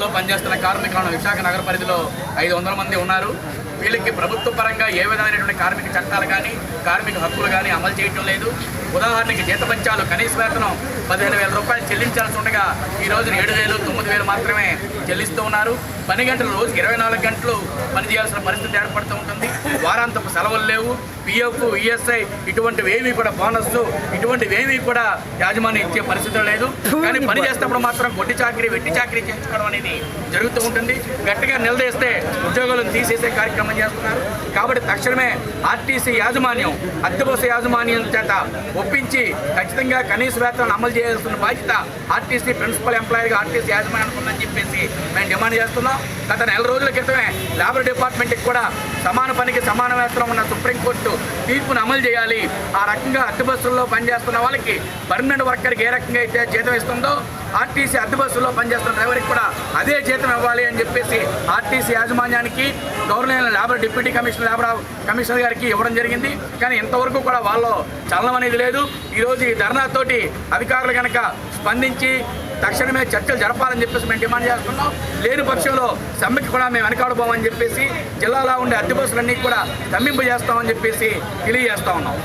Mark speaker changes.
Speaker 1: బస్సుల్లో పనిచేస్తున్న కార్మికులను విశాఖ నగర పరిధిలో ఐదు వందల మంది ఉన్నారు. వీళ్ళకి ప్రభుత్వ పరంగా ఏ విధమైనటువంటి కార్మిక చట్టాలు కానీ కార్మిక హక్కులు కానీ అమలు చేయటం లేదు. ఉదాహరణకి జీతపంచాలు కనీస వేతనం పదిహేను వేల రూపాయలు చెల్లించాల్సి ఉండగా ఈ రోజున ఏడు వేలు తొమ్మిది వేలు మాత్రమే చెల్లిస్తూ ఉన్నారు. పని గంటలు రోజుకి ఇరవై నాలుగు గంటలు పనిచేయాల్సిన పరిస్థితి ఏర్పడుతూ ఉంటుంది. వారాంతపు సెలవులు లేవు. పిఎఫ్ ఈఎస్ఐ ఇటువంటివి ఏవి కూడా బోనస్ ఇటువంటివి ఏవి కూడా యాజమాన్యం ఇచ్చే పరిస్థితి లేదు. కానీ పని చేసేటప్పుడు మాత్రం కొట్టి చాకరీ వెట్టి చాకరీ చేయించుకోవడం అనేది జరుగుతూ ఉంటుంది. గట్టిగా నిలదీస్తే ఉద్యోగులను తీసేసే కార్యక్రమం చేస్తున్నారు. కాబట్టి తక్షణమే ఆర్టీసీ యాజమాన్యం అద్దెబస్సు యాజమాన్యం చేత ఒప్పించి ఖచ్చితంగా కనీస వేతనం అమలు చేయాల్సిన బాధ్యత ఆర్టీసీ ప్రిన్సిపల్ ఎంప్లాయీగా ఆర్టీసీ యాజమాన్యం ఉందని చెప్పేసి మేము డిమాండ్ చేస్తున్నాం. గత నెల రోజుల క్రితమే లేబర్ డిపార్ట్మెంట్కి కూడా సమాన పనికి సమాన వేతనం ఉన్న సుప్రీంకోర్టు తీర్పును అమలు చేయాలి. ఆ రకంగా అద్దె బస్సుల్లో పనిచేస్తున్న వాళ్ళకి పర్మనెంట్ వర్కర్కి ఏ రకంగా అయితే జీతం ఇస్తుందో ఆర్టీసీ అద్దె బస్సుల్లో పనిచేస్తున్న డ్రైవర్కి కూడా అదే జీతం ఇవ్వాలి అని చెప్పేసి ఆర్టీసీ యాజమాన్యానికి governor labour deputy commissioner labour commissioner గారికి ఇవ్వడం జరిగింది. కానీ ఇంతవరకు కూడా వాళ్ళు చలనం అనేది లేదు. ఈరోజు ఈ ధర్నాతోటి అధికారులు కనుక స్పందించి తక్షణమే చర్చలు జరపాలని చెప్పేసి మేము డిమాండ్ చేస్తున్నాం. లేని పక్షంలో సమ్మెకి కూడా మేము వెనకాడబోమని చెప్పేసి జిల్లాలో ఉండే అద్దె బస్సులన్నీ కూడా స్తంభింపజేస్తామని చెప్పేసి తెలియజేస్తా ఉన్నాం.